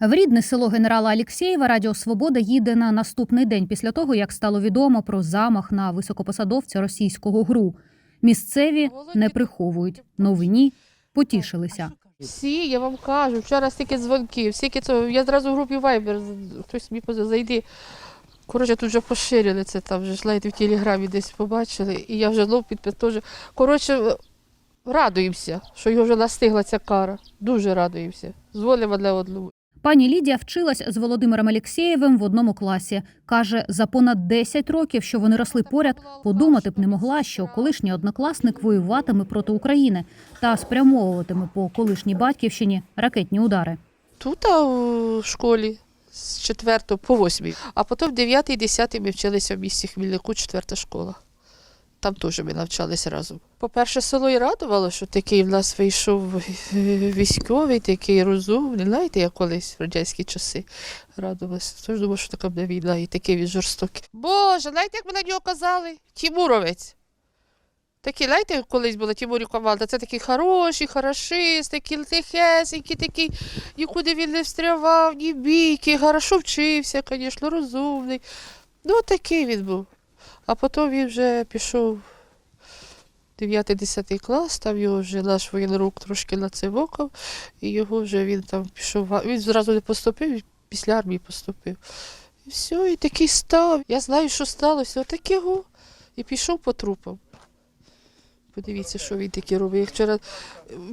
В рідне село генерала Алєксєєва Радіо Свобода їде на наступний день після того, як стало відомо про замах на високопосадовця російського ГРУ. Місцеві не приховують новині, потішилися. Всі, я вам кажу, вчора стільки дзвонків, стільки цього. Я зразу в групі Viber, хтось мені зайди. Коротше, тут вже поширили це там, вже знаєте, в телеграмі десь побачили, і я вже знов підпис теж. Коротше, радуємося, що його вже настигла ця кара. Дуже радуємося. Дзвонимо одне одному. Пані Лідія вчилась з Володимиром Алєксєєвим в одному класі. Каже, за понад 10 років, що вони росли поряд, подумати б не могла, що колишній однокласник воюватиме проти України та спрямовуватиме по колишній батьківщині ракетні удари. Тут а, в школі з 4 по 8. А потім 9 і 10 ми вчилися в місті Хмільнику, 4 школа. Там теж ми навчалися разом. По-перше, село і радувало, що такий в нас вийшов військовий, такий розумний. Знаєте, як колись в радянські часи радувалися. Тож думав, що така буде війна і такий він жорстокий. Боже, знаєте, як ми на нього казали? Тімуровець. Такий, знаєте, колись була Тимурів команда, це такий хороший, хорошист, такий тихесенький, такий, нікуди він не встрявав, ні бійки, хорошо вчився, звісно, розумний. Ну, такий він був. А потім він вже пішов 9-10 клас, там його вже наш воєнрук трошки нацивокав, і його вже він там пішов. Він зразу не поступив, після армії поступив. І все, і такий став. Я знаю, що сталося, отакого. І пішов по трупам. Подивіться, що він таке робив. Вчора,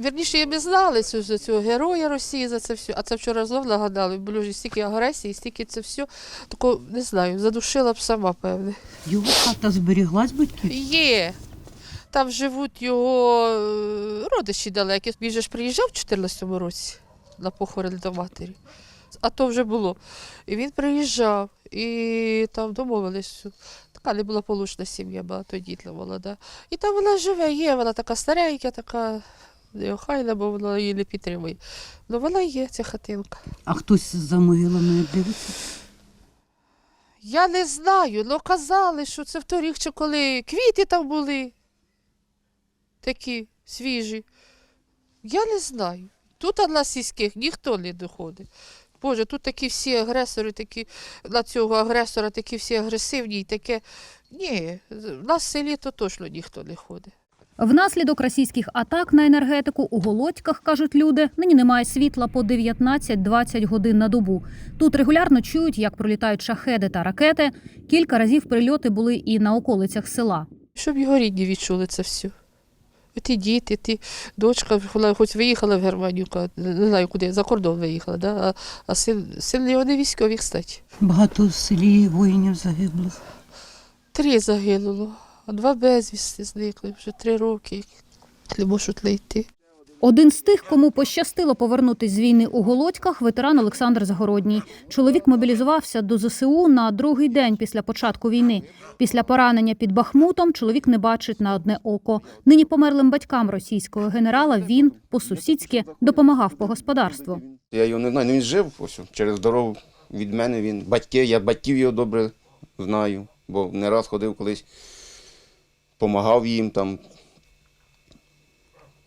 вірніше, ми знали цю, за цього героя Росії за це все, а це вчора знов нагадали, було ж стільки агресії, стільки це все. Тако, не знаю, задушила б сама, певне. Його хата зберіглась батьків? Є. Там живуть його е, родичі далекі. Він же ж приїжджав в 2014 році на похорон до матері. А то вже було. І він приїжджав, і там домовились. Така неблагополучна сім'я була дітла молода. І там вона живе, є, вона така старенька, така неохайна, бо вона її не підтримує. Ну вона є, ця хатинка. А хтось за могилами дивиться? Я не знаю, але казали, що це в торік, чи коли квіти там були такі свіжі. Я не знаю. Тут на сільських ніхто не доходить. Боже, тут такі всі агресори, такі на цього агресора такі всі агресивні і таке. Ні, в нас в селі то точно ніхто не ходить. Внаслідок російських атак на енергетику у Голодьках, кажуть люди, нині немає світла по 19-20 годин на добу. Тут регулярно чують, як пролітають шахеди та ракети. Кілька разів прильоти були і на околицях села. Щоб його рідні відчули це все. Ті діти, ті дочка, хоч виїхала в Германію, не знаю куди, за кордон виїхала, да? а, а син, син його не військовий, кстати. Багато в селі воїнів загиблих. Три загинуло, а два безвісти зникли вже три роки. Не можуть знайти. Один з тих, кому пощастило повернутись з війни у Голодьках, ветеран Олександр Загородній. Чоловік мобілізувався до ЗСУ на другий день після початку війни. Після поранення під Бахмутом чоловік не бачить на одне око. Нині померлим батькам російського генерала він по-сусідськи допомагав по господарству. Я його не знаю, ну він жив ось через дорогу від мене. Він батьки, я батьків його добре знаю, бо не раз ходив колись, допомагав їм там.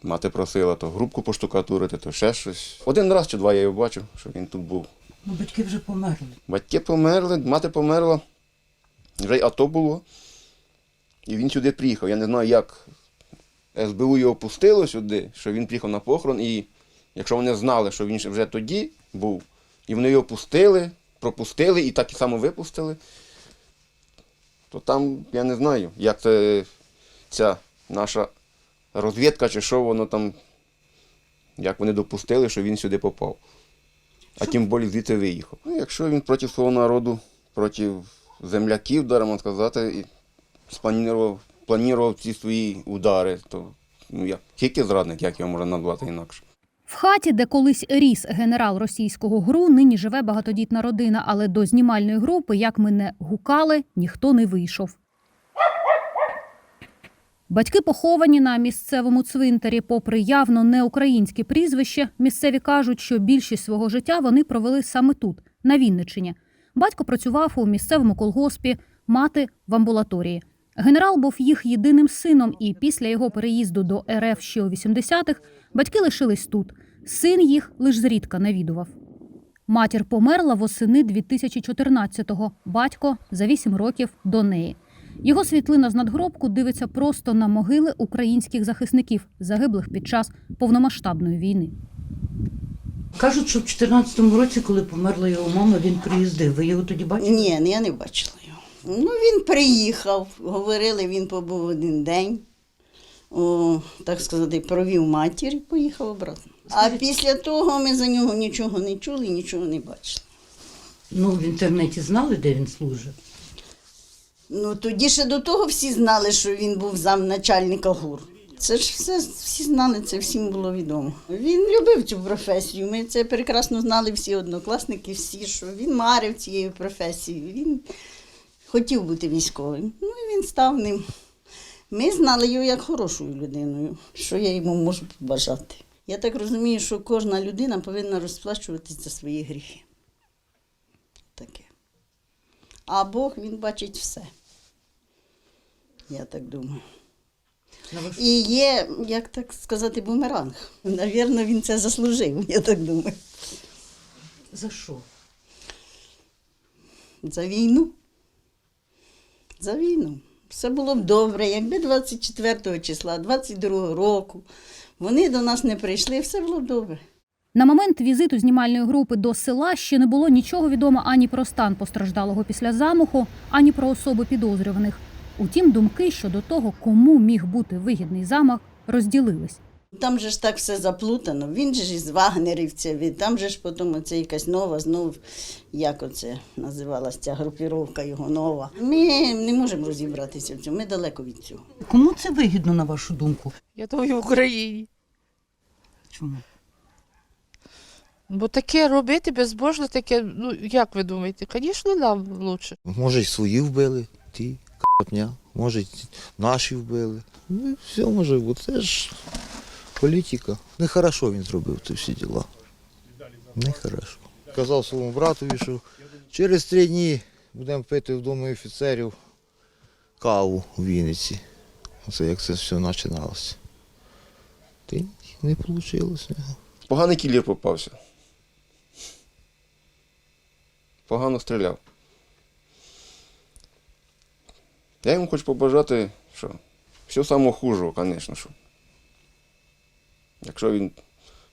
Мати просила то грубку поштукатурити, то ще щось. Один раз чи два я його бачив, що він тут був. Ну, батьки вже померли. Батьки померли, мати померла, вже й АТО було. І він сюди приїхав. Я не знаю, як СБУ його пустило сюди, що він приїхав на похорон. І якщо вони знали, що він вже тоді був, і вони його пустили, пропустили і так і само випустили, то там я не знаю, як це ця наша розвідка чи що воно там, як вони допустили, що він сюди попав а тим більше звідти виїхав. Ну, якщо він проти свого народу, проти земляків, даремо сказати, і спланував, планував ці свої удари, то ну, як, тільки зрадник, як його можна назвати інакше. В хаті, де колись ріс генерал російського ГРУ, нині живе багатодітна родина, але до знімальної групи, як ми не гукали, ніхто не вийшов. Батьки поховані на місцевому цвинтарі. Попри явно неукраїнське прізвище, місцеві кажуть, що більшість свого життя вони провели саме тут, на Вінниччині. Батько працював у місцевому колгоспі, мати в амбулаторії. Генерал був їх єдиним сином, і після його переїзду до РФ ще у 80-х батьки лишились тут. Син їх лиш зрідка навідував. Матір померла восени 2014-го, батько за 8 років до неї. Його світлина з надгробку дивиться просто на могили українських захисників, загиблих під час повномасштабної війни. Кажуть, що в 14-му році, коли померла його мама, він приїздив. Ви його тоді бачили? Ні, я не бачила його. Ну, він приїхав, говорили, він побув один день, о, так сказати, провів матір і поїхав обратно. А після того ми за нього нічого не чули, нічого не бачили. Ну, в інтернеті знали, де він служить. Ну, тоді ще до того всі знали, що він був замначальника ГУР. Це ж все всі знали, це всім було відомо. Він любив цю професію. Ми це прекрасно знали всі однокласники, всі, що він марив цією професією. Він хотів бути військовим. Ну і він став ним. Ми знали його як хорошою людиною, що я йому можу побажати. Я так розумію, що кожна людина повинна розплачуватись за свої гріхи. Таке. А Бог він бачить все. Я так думаю. І є, як так сказати, бумеранг. Навірно, він це заслужив, я так думаю. За що? За війну. За війну. Все було б добре, якби 24 числа, 22 року вони до нас не прийшли, все було б добре. На момент візиту знімальної групи до села ще не було нічого відомо ані про стан постраждалого після замаху, ані про особи підозрюваних. Утім, думки щодо того, кому міг бути вигідний замах, розділились. Там же ж так все заплутано. Він же ж із вагнерівців, і там же ж потім оце якась нова, знов, як оце називалася ця групіровка його нова. Ми не можемо розібратися в цьому, ми далеко від цього. Кому це вигідно, на вашу думку? Я думаю, в Україні. Чому? Бо таке робити безбожно, таке, ну як ви думаєте? Звісно, нам краще. Може, й свої вбили, ті капотня, може, наші вбили. Ну, і все може бути. Це ж політика. Нехорошо він зробив ці всі діла. Нехорошо. Казав своєму братові, що через три дні будемо пити в домі офіцерів каву у Вінниці. Оце як це все починалося. Й не вийшло. Поганий кілер попався. Погано стріляв. Я йому хочу побажати, що все самого хужого, звісно. Що. Якщо він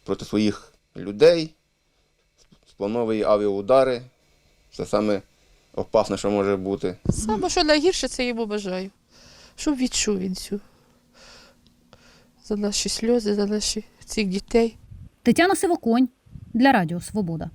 проти своїх людей сплановує авіаудари, це саме опасне, що може бути. Саме що найгірше, це йому бажаю. Щоб відчув він цю. За наші сльози, за наші цих дітей. Тетяна Сивоконь для Радіо Свобода.